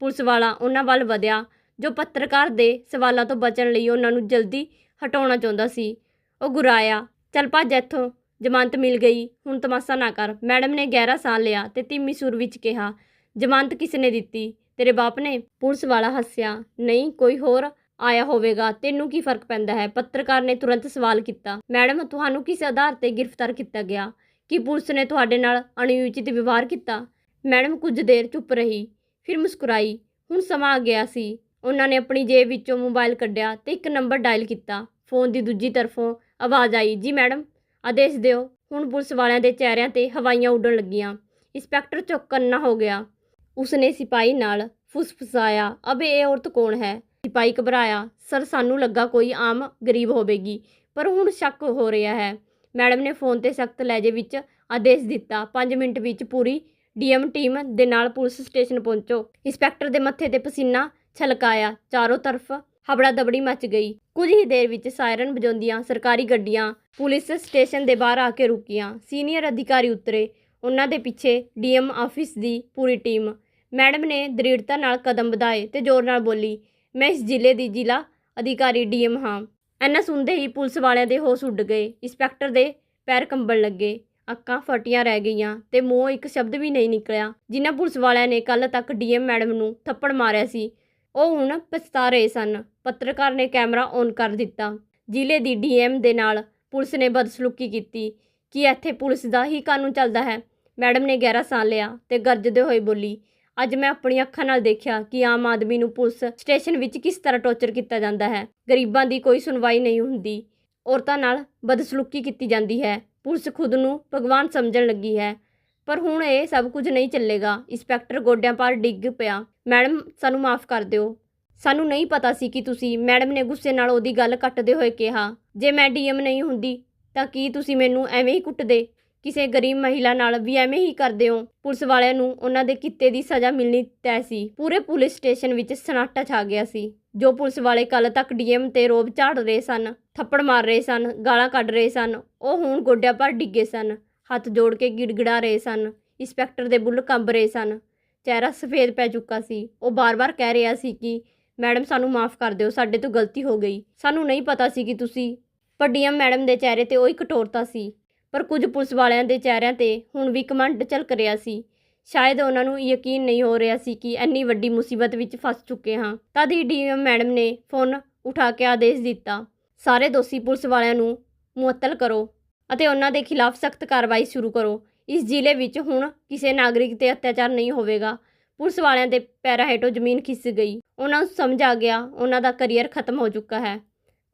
ਪੁਲਿਸ ਵਾਲਾ ਉਹਨਾਂ ਵੱਲ ਵਧਿਆ, ਜੋ ਪੱਤਰਕਾਰ ਦੇ ਸਵਾਲਾਂ ਤੋਂ ਬਚਣ ਲਈ ਉਹਨਾਂ ਨੂੰ ਜਲਦੀ ਹਟਾਉਣਾ ਚਾਹੁੰਦਾ ਸੀ। ਉਹ ਗੁਰਾਇਆ, ਚੱਲ ਭੱਜ ਇੱਥੋਂ, ਜ਼ਮਾਨਤ ਮਿਲ ਗਈ, ਹੁਣ ਤਮਾਸ਼ਾ ਨਾ ਕਰ। ਮੈਡਮ ਨੇ ਗਹਿਰਾ ਸਾਹ ਲਿਆ ਤੇ ਧੀਮੀ ਸੁਰ ਵਿੱਚ ਕਿਹਾ, ਜ਼ਮਾਨਤ ਕਿਸ ਨੇ ਦਿੱਤੀ? ਤੇਰੇ ਬਾਪ ਨੇ? ਪੁਲਿਸ ਵਾਲਾ ਹੱਸਿਆ, ਨਹੀਂ, ਕੋਈ ਹੋਰ ਆਇਆ ਹੋਵੇਗਾ। ਤੈਨੂੰ ਕੀ ਫ਼ਰਕ ਪੈਂਦਾ ਹੈ? ਪੱਤਰਕਾਰ ਨੇ ਤੁਰੰਤ ਸਵਾਲ ਕੀਤਾ। ਮੈਡਮ, ਤੁਹਾਨੂੰ ਕਿਸ ਆਧਾਰ ਤੇ ਗ੍ਰਿਫਤਾਰ ਕੀਤਾ ਗਿਆ? ਕੀ ਪੁਲਿਸ ਨੇ ਤੁਹਾਡੇ ਨਾਲ ਅਣਉਚਿਤ ਵਿਵਹਾਰ ਕੀਤਾ? ਮੈਡਮ ਕੁਝ ਦੇਰ ਚੁੱਪ ਰਹੀ, ਫਿਰ ਮੁਸਕਰਾਈ। ਹੁਣ ਸਮਾਂ ਆ ਗਿਆ ਸੀ। ਉਹਨਾਂ ਨੇ ਆਪਣੀ ਜੇਬ ਵਿੱਚੋਂ ਮੋਬਾਈਲ ਕੱਢਿਆ ਤੇ ਇੱਕ ਨੰਬਰ ਡਾਇਲ ਕੀਤਾ। ਫੋਨ ਦੀ ਦੂਜੀ ਤਰਫੋਂ ਆਵਾਜ਼ ਆਈ, ਜੀ ਮੈਡਮ, ਆਦੇਸ਼ ਦਿਓ। ਹੁਣ ਪੁਲਿਸ ਵਾਲਿਆਂ ਦੇ ਚਿਹਰਿਆਂ ਤੇ ਹਵਾਈਆਂ ਉੱਡਣ ਲੱਗੀਆਂ। ਇੰਸਪੈਕਟਰ ਚੌਕੰਨਾ ਹੋ ਗਿਆ। ਉਸਨੇ ਸਿਪਾਹੀ ਨਾਲ ਫੁਸਫੁਸਾਇਆ ਅਬੇ, ਇਹ ਔਰਤ ਕੌਣ ਹੈ? ਸਿਪਾਹੀ ਘਬਰਾਇਆ, ਸਰ, ਸਾਨੂੰ ਲੱਗਾ ਕੋਈ ਆਮ ਗਰੀਬ ਹੋਵੇਗੀ, ਪਰ ਹੁਣ ਸ਼ੱਕ ਹੋ ਰਿਹਾ ਹੈ। ਮੈਡਮ ਨੇ ਫੋਨ ਤੇ ਸਖਤ ਲਹਿਜੇ ਵਿੱਚ ਆਦੇਸ਼ ਦਿੱਤਾ। 5 ਮਿੰਟ ਵਿੱਚ ਪੂਰੀ ਡੀਐਮ ਟੀਮ ਦੇ ਨਾਲ ਪੁਲਿਸ ਸਟੇਸ਼ਨ ਪਹੁੰਚੋ। ਇੰਸਪੈਕਟਰ ਦੇ ਮੱਥੇ ਤੇ ਪਸੀਨਾ ਛਲਕਾਇਆ। ਚਾਰੋਂ ਤਰਫ ਹਬੜਾ ਦਬੜੀ ਮਚ ਗਈ। ਕੁਝ ਹੀ ਦੇਰ ਵਿੱਚ ਸਾਇਰਨ ਵਜਾਉਂਦੀਆਂ ਸਰਕਾਰੀ ਗੱਡੀਆਂ ਪੁਲਿਸ ਸਟੇਸ਼ਨ ਦੇ ਬਾਹਰ ਆ ਕੇ ਰੁਕੀਆਂ। ਸੀਨੀਅਰ ਅਧਿਕਾਰੀ ਉਤਰੇ। ਉਹਨਾਂ ਦੇ ਪਿੱਛੇ ਡੀਐਮ ਆਫਿਸ ਦੀ ਪੂਰੀ ਟੀਮ। ਮੈਡਮ ਨੇ ਦ੍ਰਿੜਤਾ ਨਾਲ ਕਦਮ ਵਧਾਏ ਤੇ ਜ਼ੋਰ ਨਾਲ ਬੋਲੀ ਮੈਂ ਇਸ ਜ਼ਿਲ੍ਹੇ ਦੀ ਜ਼ਿਲ੍ਹਾ ਅਧਿਕਾਰੀ ਡੀਐਮ ਹਾਂ। ਐਨਾ ਸੁਣਦੇ ਹੀ ਪੁਲਿਸ ਵਾਲਿਆਂ ਦੇ ਹੋਸ਼ ਉੱਡ ਗਏ। ਇੰਸਪੈਕਟਰ ਦੇ ਪੈਰ ਕੰਬਣ ਲੱਗੇ। ਅੱਖਾਂ ਫਟੀਆਂ ਰਹਿ ਗਈਆਂ ਤੇ ਮੂੰਹੋਂ ਇੱਕ ਸ਼ਬਦ ਵੀ ਨਹੀਂ ਨਿਕਲਿਆ, ਜਿਨ੍ਹਾਂ ਪੁਲਿਸ ਵਾਲਿਆਂ ਨੇ ਕੱਲ ਤੱਕ ਡੀਐਮ ਮੈਡਮ ਨੂੰ ਥੱਪੜ ਮਾਰਿਆ ਸੀ। ਉਹ ਹੁਣ ਪਛਤਾ ਰਹੇ ਸਨ। ਪੱਤਰਕਾਰ ਨੇ ਕੈਮਰਾ ਔਨ ਕਰ ਦਿੱਤਾ। ਜ਼ਿਲ੍ਹੇ ਦੀ ਡੀਐਮ ਦੇ ਨਾਲ ਪੁਲਿਸ ਨੇ ਬਦਸਲੂਕੀ ਕੀਤੀ ਕਿ ਇੱਥੇ ਪੁਲਿਸ ਦਾ ਹੀ ਕਾਨੂੰਨ ਚੱਲਦਾ ਹੈ। ਮੈਡਮ ਨੇ ਗਹਿਰਾ ਸਾਹ ਲਿਆ ਤੇ ਗਰਜਦੇ ਹੋਏ ਬੋਲੀ ਅੱਜ ਮੈਂ ਆਪਣੀਆਂ ਅੱਖਾਂ ਨਾਲ ਦੇਖਿਆ ਕਿ ਆਮ ਆਦਮੀ ਨੂੰ ਪੁਲਿਸ ਸਟੇਸ਼ਨ ਵਿੱਚ ਕਿਸ ਤਰ੍ਹਾਂ ਟੌਰਚਰ ਕੀਤਾ ਜਾਂਦਾ ਹੈ। ਗਰੀਬਾਂ ਦੀ ਕੋਈ ਸੁਣਵਾਈ ਨਹੀਂ ਹੁੰਦੀ। ਔਰਤਾਂ ਨਾਲ ਬਦਸਲੂਕੀ ਕੀਤੀ ਜਾਂਦੀ ਹੈ। ਪੁਲਿਸ ਖੁਦ ਨੂੰ ਭਗਵਾਨ ਸਮਝਣ ਲੱਗੀ ਹੈ। ਪਰ ਹੁਣ ਇਹ ਸਭ ਕੁਝ ਨਹੀਂ ਚੱਲੇਗਾ। ਇੰਸਪੈਕਟਰ ਗੋਡਿਆਂ ਪਰ ਡਿੱਗ ਪਿਆ। ਮੈਡਮ, ਸਾਨੂੰ ਮਾਫ ਕਰ ਦਿਓ। ਸਾਨੂੰ ਨਹੀਂ ਪਤਾ ਸੀ ਕਿ ਤੁਸੀਂ ਮੈਡਮ ਨੇ ਗੁੱਸੇ ਨਾਲ ਉਹਦੀ ਗੱਲ ਕੱਟਦੇ ਹੋਏ ਕਿਹਾ। ਜੇ ਮੈਂ ਡੀਐਮ ਨਹੀਂ ਹੁੰਦੀ, ਤਾਂ ਕੀ ਤੁਸੀਂ ਮੈਨੂੰ ਐਵੇਂ ਹੀ ਕੁੱਟਦੇ? ਕਿਸੇ ਗਰੀਬ ਮਹਿਲਾ ਨਾਲ ਵੀ ਐਵੇਂ ਹੀ ਕਰਦੇ ਹੋ? ਪੁਲਿਸ ਵਾਲਿਆਂ ਨੂੰ ਉਹਨਾਂ ਦੇ ਕਿੱਤੇ ਦੀ ਸਜ਼ਾ ਮਿਲਣੀ ਤੈਅ ਸੀ। ਪੂਰੇ ਪੁਲਿਸ ਸਟੇਸ਼ਨ ਵਿੱਚ ਸਨਾਟਾ ਛਾ ਗਿਆ ਸੀ, ਜੋ ਪੁਲਿਸ ਵਾਲੇ ਕੱਲ ਤੱਕ ਡੀਐਮ ਤੇ ਰੋਬ ਝਾੜ ਰਹੇ ਸਨ, ਥੱਪੜ ਮਾਰ ਰਹੇ ਸਨ, ਗਾਲਾਂ ਕੱਢ ਰਹੇ ਸਨ, ਉਹ ਹੁਣ ਗੋਡਿਆਂ ਪਰ ਡਿੱਗੇ ਸਨ, ਹੱਥ ਜੋੜ ਕੇ ਗਿੜਗਿੜਾ ਰਹੇ ਸਨ, ਇੰਸਪੈਕਟਰ ਦੇ ਬੁੱਲ ਕੰਬ ਰਹੇ ਸਨ। ਚਿਹਰਾ ਸਫੇਦ ਪੈ ਚੁੱਕਾ ਸੀ। ਉਹ ਬਾਰ-ਬਾਰ ਕਹਿ ਰਿਹਾ ਸੀ ਕਿ, ਮੈਡਮ, ਸਾਨੂੰ ਮਾਫ ਕਰ ਦਿਓ, ਸਾਡੇ ਤੋਂ ਗਲਤੀ ਹੋ ਗਈ। ਸਾਨੂੰ ਨਹੀਂ ਪਤਾ ਸੀ ਕਿ ਤੁਸੀਂ ਪਰ ਡੀਐਮ ਮੈਡਮ ਦੇ ਚਿਹਰੇ ਤੇ ਉਹ ਉਹੀ ਕਠੋਰਤਾ ਸੀ। ਪਰ ਕੁਝ ਪੁਲਿਸ ਵਾਲਿਆਂ ਦੇ ਚਿਹਰਿਆਂ ਤੇ ਹੁਣ ਵੀ ਕਮੰਡ ਝਲਕ ਰਿਹਾ ਸੀ। ਸ਼ਾਇਦ ਉਹਨਾਂ ਨੂੰ ਯਕੀਨ ਨਹੀਂ ਹੋ ਰਿਹਾ ਸੀ ਕਿ ਇੰਨੀ ਵੱਡੀ ਮੁਸੀਬਤ ਵਿੱਚ ਫਸ ਚੁੱਕੇ ਹਾਂ। ਤਦ ਹੀ ਡੀਐਮ ਮੈਡਮ ਨੇ ਫੋਨ ਉਠਾ ਕੇ ਆਦੇਸ਼ ਦਿੱਤਾ, ਸਾਰੇ ਦੋਸ਼ੀ ਪੁਲਿਸ ਵਾਲਿਆਂ ਨੂੰ ਮੁਅੱਤਲ ਕਰੋ ਅਤੇ ਉਹਨਾਂ ਦੇ ਖਿਲਾਫ ਸਖਤ ਕਾਰਵਾਈ ਸ਼ੁਰੂ ਕਰੋ। ਇਸ ਜ਼ਿਲ੍ਹੇ ਵਿੱਚ ਹੁਣ ਕਿਸੇ ਨਾਗਰਿਕ ਤੇ ਅਤਿਆਚਾਰ ਨਹੀਂ ਹੋਵੇਗਾ। ਪੁਲਿਸ ਵਾਲਿਆਂ ਦੇ ਪੈਰਾਂ ਹੇਠੋਂ ਜ਼ਮੀਨ ਖਿਸ ਗਈ। ਉਹਨਾਂ ਨੂੰ ਸਮਝ ਆ ਗਿਆ, ਉਹਨਾਂ ਦਾ ਕੈਰੀਅਰ ਖਤਮ ਹੋ ਚੁੱਕਾ ਹੈ।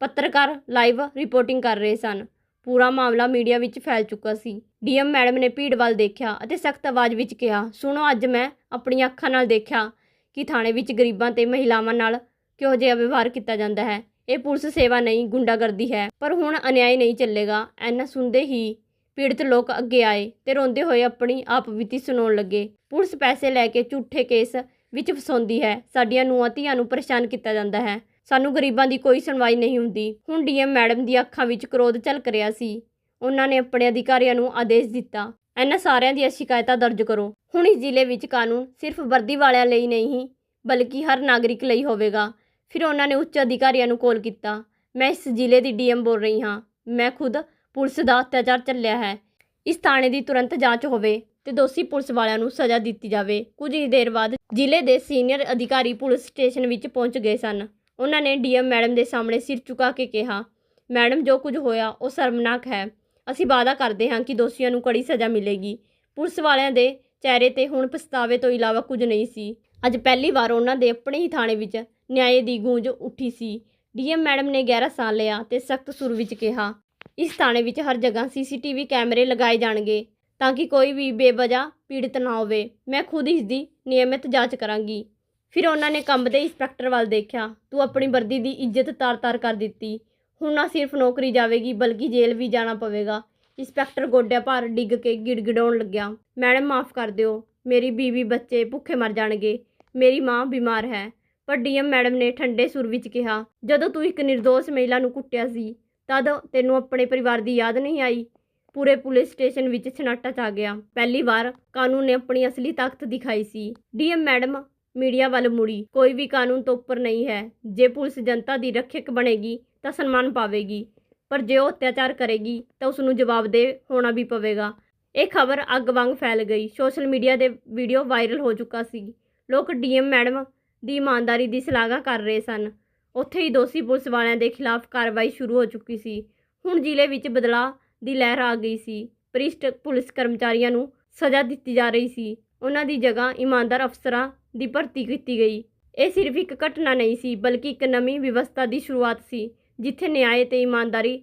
ਪੱਤਰਕਾਰ ਲਾਈਵ ਰਿਪੋਰਟਿੰਗ ਕਰ ਰਹੇ ਸਨ। ਪੂਰਾ ਮਾਮਲਾ ਮੀਡੀਆ ਵਿੱਚ ਫੈਲ ਚੁੱਕਾ ਸੀ। ਡੀਐਮ ਮੈਡਮ ਨੇ ਭੀੜ ਵੱਲ ਦੇਖਿਆ ਅਤੇ ਸਖਤ ਆਵਾਜ਼ ਵਿੱਚ ਕਿਹਾ, ਸੁਣੋ, ਅੱਜ ਮੈਂ ਆਪਣੀਆਂ ਅੱਖਾਂ ਨਾਲ ਦੇਖਿਆ ਕਿ ਥਾਣੇ ਵਿੱਚ ਗਰੀਬਾਂ ਤੇ ਮਹਿਲਾਵਾਂ ਨਾਲ ਕਿਹੋ ਜਿਹਾ ਵਿਵਹਾਰ ਕੀਤਾ ਜਾਂਦਾ ਹੈ। ਇਹ ਪੁਲਿਸ ਸੇਵਾ ਨਹੀਂ, ਗੁੰਡਾਗਰਦੀ ਹੈ, ਪਰ ਹੁਣ ਅਨਿਆਏ ਨਹੀਂ ਚੱਲੇਗਾ। ਐਨਾ ਸੁਣਦੇ ਹੀ ਪੀੜਤ ਲੋਕ ਅੱਗੇ ਆਏ ਤੇ ਰੋਂਦੇ ਹੋਏ ਆਪਣੀ ਆਪ ਬੀਤੀ ਸੁਣਾਉਣ ਲੱਗੇ। ਪੁਲਿਸ ਪੈਸੇ ਲੈ ਕੇ ਝੂਠੇ ਕੇਸ ਵਿੱਚ ਫਸਾਉਂਦੀ ਹੈ। ਸਾਡੀਆਂ ਨੂੰਹਾਂ ਧੀਆਂ ਨੂੰ ਪਰੇਸ਼ਾਨ ਕੀਤਾ ਜਾਂਦਾ ਹੈ। ਸਾਨੂੰ ਗਰੀਬਾਂ ਦੀ ਕੋਈ ਸੁਣਵਾਈ ਨਹੀਂ ਹੁੰਦੀ। ਹੁਣ ਡੀਐਮ ਮੈਡਮ ਦੀਆਂ ਅੱਖਾਂ ਵਿੱਚ ਕ੍ਰੋਧ ਝਲਕ ਰਿਹਾ ਸੀ। ਉਹਨਾਂ ਨੇ ਆਪਣੇ ਅਧਿਕਾਰੀਆਂ ਨੂੰ ਆਦੇਸ਼ ਦਿੱਤਾ, ਇਹਨਾਂ ਸਾਰਿਆਂ ਦੀਆਂ ਸ਼ਿਕਾਇਤਾਂ ਦਰਜ ਕਰੋ। ਹੁਣ ਇਸ ਜ਼ਿਲ੍ਹੇ ਵਿੱਚ ਕਾਨੂੰਨ ਸਿਰਫ ਵਰਦੀ ਵਾਲਿਆਂ ਲਈ ਨਹੀਂ, ਬਲਕਿ ਹਰ ਨਾਗਰਿਕ ਲਈ ਹੋਵੇਗਾ। ਫਿਰ ਉਹਨਾਂ ਨੇ ਉੱਚ ਅਧਿਕਾਰੀਆਂ ਨੂੰ ਕਾਲ ਕੀਤਾ, ਮੈਂ ਇਸ ਜ਼ਿਲ੍ਹੇ ਦੀ ਡੀਐਮ ਬੋਲ ਰਹੀ ਹਾਂ। ਮੈਂ ਖੁਦ ਪੁਲਿਸ ਦਾ ਅਤਿਆਚਾਰ ਚੱਲਿਆ ਹੈ। ਇਸ ਥਾਣੇ ਦੀ ਤੁਰੰਤ ਜਾਂਚ ਹੋਵੇ ਤੇ ਦੋਸ਼ੀ ਪੁਲਿਸ ਵਾਲਿਆਂ ਨੂੰ ਸਜ਼ਾ ਦਿੱਤੀ ਜਾਵੇ। ਕੁਝ ਹੀ ਦੇਰ ਬਾਅਦ ਜ਼ਿਲ੍ਹੇ ਦੇ ਸੀਨੀਅਰ ਅਧਿਕਾਰੀ ਪੁਲਿਸ ਸਟੇਸ਼ਨ ਵਿੱਚ ਪਹੁੰਚ ਗਏ ਸਨ। ਉਹਨਾਂ ਨੇ ਡੀਐਮ ਮੈਡਮ ਦੇ ਸਾਹਮਣੇ ਸਿਰ ਝੁਕਾ ਕੇ ਕਿਹਾ, ਮੈਡਮ, ਜੋ ਕੁਝ ਹੋਇਆ, ਉਹ ਸ਼ਰਮਨਾਕ ਹੈ। ਅਸੀਂ ਵਾਅਦਾ ਕਰਦੇ ਹਾਂ ਕਿ ਦੋਸ਼ੀਆਂ ਨੂੰ ਕੜੀ ਸਜ਼ਾ ਮਿਲੇਗੀ। ਪੁਲਿਸ ਵਾਲਿਆਂ ਦੇ ਚਿਹਰੇ ਤੇ ਹੁਣ ਪਛਤਾਵੇ ਤੋਂ ਇਲਾਵਾ ਕੁਝ ਨਹੀਂ ਸੀ। ਅੱਜ ਪਹਿਲੀ ਵਾਰ ਉਹਨਾਂ ਦੇ ਆਪਣੇ ਹੀ ਥਾਣੇ ਵਿੱਚ ਨਿਆਂ ਦੀ ਗੂੰਜ ਉੱਠੀ ਸੀ। ਡੀਐਮ ਮੈਡਮ ਨੇ ਗਹਿਰਾ ਸਾਹ ਲਿਆ ਤੇ ਸਖਤ ਸੁਰ ਵਿੱਚ ਕਿਹਾ, ਇਸ ਥਾਣੇ ਵਿੱਚ ਹਰ ਜਗ੍ਹਾ ਸੀਸੀਟੀਵੀ ਕੈਮਰੇ ਲਗਾਏ ਜਾਣਗੇ ਤਾਂ ਕਿ ਕੋਈ ਵੀ ਬੇਵਜ੍ਹਾ ਪੀੜਤ ਨਾ ਹੋਵੇ। ਮੈਂ ਖੁਦ ਇਸ ਦੀ ਨਿਯਮਿਤ ਜਾਂਚ ਕਰਾਂਗੀ। ਫਿਰ ਉਹਨਾਂ ਨੇ ਕੰਬਦੇ ਇੰਸਪੈਕਟਰ ਵੱਲ ਦੇਖਿਆ, ਤੂੰ ਆਪਣੀ ਵਰਦੀ ਦੀ ਇੱਜ਼ਤ ਤਾਰ-ਤਾਰ ਕਰ ਦਿੱਤੀ। ਹੁਣ ਨਾ ਸਿਰਫ ਨੌਕਰੀ ਜਾਵੇਗੀ, ਬਲਕਿ ਜੇਲ੍ਹ ਵੀ ਜਾਣਾ ਪਵੇਗਾ। ਇੰਸਪੈਕਟਰ ਗੋਡਿਆਂ ਭਾਰ ਡਿੱਗ ਕੇ ਗਿੜਗਿੜਾਉਣ ਲੱਗਿਆ, ਮੈਡਮ, ਮਾਫ ਕਰ ਦਿਓ, ਮੇਰੀ ਬੀਵੀ ਬੱਚੇ ਭੁੱਖੇ ਮਰ ਜਾਣਗੇ। ਮੇਰੀ ਮਾਂ ਬਿਮਾਰ ਹੈ। ਪਰ ਡੀਐਮ ਮੈਡਮ ਨੇ ਠੰਡੇ ਸੁਰ ਵਿੱਚ ਕਿਹਾ, ਜਦੋਂ ਤੂੰ ਇੱਕ ਨਿਰਦੋਸ਼ ਮਹਿਲਾ ਨੂੰ ਕੁੱਟਿਆ ਸੀ, ਤਦ ਤੈਨੂੰ ਆਪਣੇ ਪਰਿਵਾਰ ਦੀ ਯਾਦ ਨਹੀਂ ਆਈ? ਪੂਰੇ ਪੁਲਿਸ ਸਟੇਸ਼ਨ ਵਿੱਚ ਸਨਾਟਾ ਛਾ ਗਿਆ। ਪਹਿਲੀ ਵਾਰ ਕਾਨੂੰਨ ਨੇ ਆਪਣੀ ਅਸਲੀ ਤਾਕਤ ਦਿਖਾਈ ਸੀ। ਡੀਐਮ ਮੈਡਮ ਮੀਡੀਆ ਵੱਲ ਮੁੜੀ। ਕੋਈ ਵੀ ਕਾਨੂੰਨ ਤੋਂ ਉੱਪਰ ਨਹੀਂ ਹੈ। ਜੇ ਪੁਲਿਸ ਜਨਤਾ ਦੀ ਰੱਖਿਅਕ ਬਣੇਗੀ, ਤਾਂ ਸਨਮਾਨ ਪਾਵੇਗੀ। ਪਰ ਜੇ ਉਹ ਅਤਿਆਚਾਰ ਕਰੇਗੀ, ਤਾਂ ਉਸ ਨੂੰ ਜਵਾਬਦੇਹ ਹੋਣਾ ਵੀ ਪਵੇਗਾ। ਇਹ ਖਬਰ ਅੱਗ ਵਾਂਗ ਫੈਲ ਗਈ। ਸੋਸ਼ਲ ਮੀਡੀਆ ਦੇ ਵੀਡੀਓ ਵਾਇਰਲ ਹੋ ਚੁੱਕਾ ਸੀ। ਲੋਕ ਡੀਐਮ ਮੈਡਮ ਦੀ ਇਮਾਨਦਾਰੀ ਦੀ ਸ਼ਲਾਘਾ ਕਰ ਰਹੇ ਸਨ। ਉੱਥੇ ਹੀ ਦੋਸ਼ੀ ਪੁਲਿਸ ਵਾਲਿਆਂ ਦੇ ਖਿਲਾਫ ਕਾਰਵਾਈ ਸ਼ੁਰੂ ਹੋ ਚੁੱਕੀ ਸੀ। ਹੁਣ ਜ਼ਿਲ੍ਹੇ ਵਿੱਚ ਬਦਲਾਅ ਦੀ ਲਹਿਰ ਆ ਗਈ ਸੀ। ਪ੍ਰਿਸ਼ਟ ਪੁਲਿਸ ਕਰਮਚਾਰੀਆਂ ਨੂੰ ਸਜ਼ਾ ਦਿੱਤੀ ਜਾ ਰਹੀ ਸੀ। ਉਹਨਾਂ ਦੀ ਜਗ੍ਹਾ ਇਮਾਨਦਾਰ ਅਫਸਰਾਂ ਦੀ ਭਰਤੀ ਕੀਤੀ ਗਈ। ਇਹ ਸਿਰਫ ਇੱਕ ਘਟਨਾ ਨਹੀਂ ਸੀ, ਬਲਕਿ ਇੱਕ ਨਵੀਂ ਵਿਵਸਥਾ ਦੀ ਸ਼ੁਰੂਆਤ ਸੀ, ਜਿੱਥੇ ਨਿਆਂ ਤੇ ਇਮਾਨਦਾਰੀ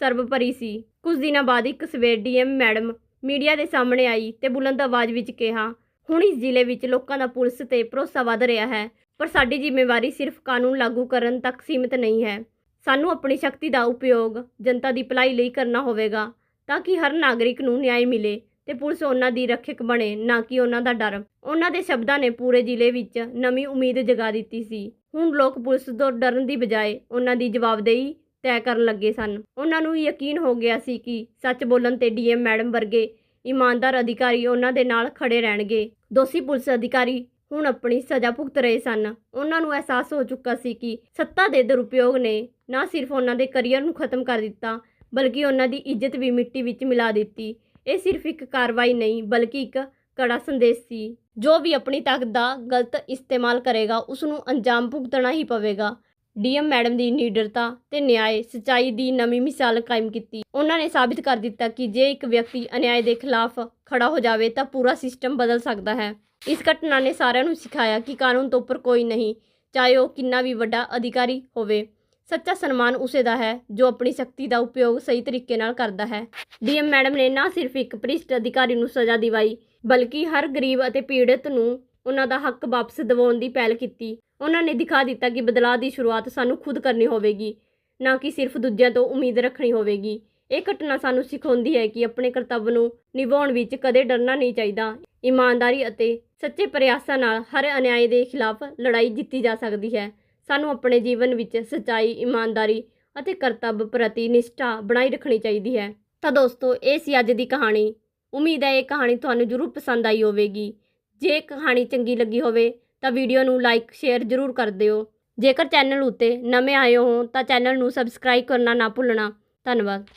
ਸਰਬਪਰੀ ਸੀ। ਕੁਝ ਦਿਨਾਂ ਬਾਅਦ ਇੱਕ ਸਵੇਰ ਡੀਐਮ ਮੈਡਮ ਮੀਡੀਆ ਦੇ ਸਾਹਮਣੇ ਆਈ ਤੇ ਬੁਲੰਦ ਆਵਾਜ਼ ਵਿੱਚ ਕਿਹਾ, ਹੁਣ ਇਸ ਜ਼ਿਲ੍ਹੇ ਵਿੱਚ ਲੋਕਾਂ ਦਾ ਪੁਲਿਸ ਤੇ ਭਰੋਸਾ ਵਧ ਰਿਹਾ ਹੈ, ਪਰ ਸਾਡੀ ਜ਼ਿੰਮੇਵਾਰੀ ਸਿਰਫ ਕਾਨੂੰਨ ਲਾਗੂ ਕਰਨ ਤੱਕ ਸੀਮਿਤ ਨਹੀਂ ਹੈ। ਸਾਨੂੰ ਆਪਣੀ ਸ਼ਕਤੀ ਦਾ ਉਪਯੋਗ ਜਨਤਾ ਦੀ ਭਲਾਈ ਲਈ ਕਰਨਾ ਹੋਵੇਗਾ, ਤਾਂ ਕਿ ਹਰ ਨਾਗਰਿਕ ਨੂੰ ਨਿਆਂ ਮਿਲੇ ਤੇ ਪੁਲਿਸ ਉਹਨਾਂ ਦੀ ਰੱਖਿਅਕ ਬਣੇ, ਨਾ ਕਿ ਉਹਨਾਂ ਦਾ ਡਰ। ਉਹਨਾਂ ਦੇ ਸ਼ਬਦਾਂ ਨੇ ਪੂਰੇ ਜ਼ਿਲ੍ਹੇ ਵਿੱਚ ਨਵੀਂ ਉਮੀਦ ਜਗਾ ਦਿੱਤੀ ਸੀ। ਹੁਣ ਲੋਕ ਪੁਲਿਸ ਤੋਂ ਡਰਨ ਦੀ ਬਜਾਏ ਉਹਨਾਂ ਦੀ ਜਵਾਬਦੇਹੀ ਤੈਅ ਕਰਨ ਲੱਗੇ ਸਨ। ਉਹਨਾਂ ਨੂੰ ਯਕੀਨ ਹੋ ਗਿਆ ਸੀ ਕਿ ਸੱਚ ਬੋਲਣ ਤੇ ਡੀਐਮ ਮੈਡਮ ਵਰਗੇ ਇਮਾਨਦਾਰ ਅਧਿਕਾਰੀ ਉਹਨਾਂ ਦੇ ਨਾਲ ਖੜੇ ਰਹਿਣਗੇ। ਦੋਸ਼ੀ ਪੁਲਿਸ ਅਧਿਕਾਰੀ ਹੁਣ ਆਪਣੀ ਸਜ਼ਾ ਭੁਗਤ ਰਹੇ ਸਨ। ਉਹਨਾਂ ਨੂੰ ਅਹਿਸਾਸ ਹੋ ਚੁੱਕਾ ਸੀ ਕਿ ਸੱਤਾ ਦੇ ਦੁਰਉਪਯੋਗ ਨੇ ਨਾ ਸਿਰਫ ਉਹਨਾਂ ਦੇ ਕੈਰੀਅਰ ਨੂੰ ਖਤਮ ਕਰ ਦਿੱਤਾ, ਬਲਕਿ ਉਹਨਾਂ ਦੀ ਇੱਜ਼ਤ ਵੀ ਮਿੱਟੀ ਵਿੱਚ ਮਿਲਾ ਦਿੱਤੀ। ਇਹ ਸਿਰਫ ਇੱਕ ਕਾਰਵਾਈ ਨਹੀਂ, ਬਲਕਿ ਇੱਕ ਕੜਾ ਸੰਦੇਸ਼ ਸੀ। ਜੋ ਵੀ ਆਪਣੀ ਤਾਕਤ ਦਾ ਗਲਤ ਇਸਤੇਮਾਲ ਕਰੇਗਾ ਉਸ ਨੂੰ ਅੰਜਾਮ ਭੁਗਤਣਾ ਹੀ ਪਵੇਗਾ। ਡੀਐਮ ਮੈਡਮ ਦੀ ਨਿਡਰਤਾ ਤੇ ਨਿਆਂ, ਸਚਾਈ ਦੀ ਨਵੀਂ ਮਿਸਾਲ ਕਾਇਮ ਕੀਤੀ। ਉਹਨਾਂ ਨੇ ਸਾਬਿਤ ਕਰ ਦਿੱਤਾ ਕਿ ਜੇ ਇੱਕ ਵਿਅਕਤੀ ਅਨਿਆਏ ਦੇ ਖਿਲਾਫ ਖੜਾ ਹੋ ਜਾਵੇ, ਤਾਂ ਪੂਰਾ ਸਿਸਟਮ ਬਦਲ ਸਕਦਾ ਹੈ। ਇਸ ਘਟਨਾ ਨੇ ਸਾਰਿਆਂ ਨੂੰ ਸਿਖਾਇਆ ਕਿ ਕਾਨੂੰਨ ਤੋਂ ਉੱਪਰ ਕੋਈ ਨਹੀਂ, ਚਾਹੇ ਉਹ ਕਿੰਨਾ ਵੀ ਵੱਡਾ ਅਧਿਕਾਰੀ ਹੋਵੇ। ਸੱਚਾ ਸਨਮਾਨ ਉਸੇ ਦਾ ਹੈ ਜੋ ਆਪਣੀ ਸ਼ਕਤੀ ਦਾ ਉਪਯੋਗ ਸਹੀ ਤਰੀਕੇ ਨਾਲ ਕਰਦਾ ਹੈ। ਡੀਐਮ ਮੈਡਮ ਨੇ ਨਾ ਸਿਰਫ ਇੱਕ ਭ੍ਰਿਸ਼ਟ ਅਧਿਕਾਰੀ ਨੂੰ ਸਜ਼ਾ ਦਿਵਾਈ, ਬਲਕਿ ਹਰ ਗਰੀਬ ਅਤੇ ਪੀੜਤ ਨੂੰ ਉਹਨਾਂ ਦਾ ਹੱਕ ਵਾਪਸ ਦਿਵਾਉਣ ਦੀ ਪਹਿਲ ਕੀਤੀ। ਉਹਨਾਂ ਨੇ ਦਿਖਾ ਦਿੱਤਾ ਕਿ ਬਦਲਾਅ ਦੀ ਸ਼ੁਰੂਆਤ ਸਾਨੂੰ ਖੁਦ ਕਰਨੀ ਹੋਵੇਗੀ, ਨਾ ਕਿ ਸਿਰਫ ਦੂਜਿਆਂ ਤੋਂ ਉਮੀਦ ਰੱਖਣੀ ਹੋਵੇਗੀ। ਇਹ ਘਟਨਾ ਸਾਨੂੰ ਸਿਖਾਉਂਦੀ ਹੈ ਕਿ ਆਪਣੇ ਕਰਤੱਵ ਨੂੰ ਨਿਭਾਉਣ ਵਿੱਚ ਕਦੇ ਡਰਨਾ ਨਹੀਂ ਚਾਹੀਦਾ। ਇਮਾਨਦਾਰੀ ਅਤੇ ਸੱਚੇ ਪ੍ਰਯਾਸਾਂ ਨਾਲ ਹਰ ਅਨਿਆਏ ਦੇ ਖਿਲਾਫ ਲੜਾਈ ਜਿੱਤੀ ਜਾ ਸਕਦੀ ਹੈ। ਸਾਨੂੰ ਆਪਣੇ ਜੀਵਨ ਵਿੱਚ ਸੱਚਾਈ, ਇਮਾਨਦਾਰੀ ਅਤੇ ਕਰਤੱਵ ਪ੍ਰਤੀ ਨਿਸ਼ਠਾ ਬਣਾਈ ਰੱਖਣੀ ਚਾਹੀਦੀ ਹੈ। ਤਾਂ ਦੋਸਤੋ, ਇਹ ਸੀ ਅੱਜ ਦੀ ਕਹਾਣੀ। ਉਮੀਦ ਹੈ ਇਹ ਕਹਾਣੀ ਤੁਹਾਨੂੰ ਜ਼ਰੂਰ ਪਸੰਦ ਆਈ ਹੋਵੇਗੀ। ਜੇ ਕਹਾਣੀ ਚੰਗੀ ਲੱਗੀ ਹੋਵੇ ਤਾਂ ਵੀਡੀਓ ਨੂੰ ਲਾਈਕ, ਸ਼ੇਅਰ ਜ਼ਰੂਰ ਕਰ ਦਿਓ। ਜੇਕਰ ਚੈਨਲ ਉੱਤੇ ਨਵੇਂ ਆਏ ਹੋ ਤਾਂ ਚੈਨਲ ਨੂੰ ਸਬਸਕ੍ਰਾਈਬ ਕਰਨਾ ਨਾ ਭੁੱਲਣਾ। ਧੰਨਵਾਦ।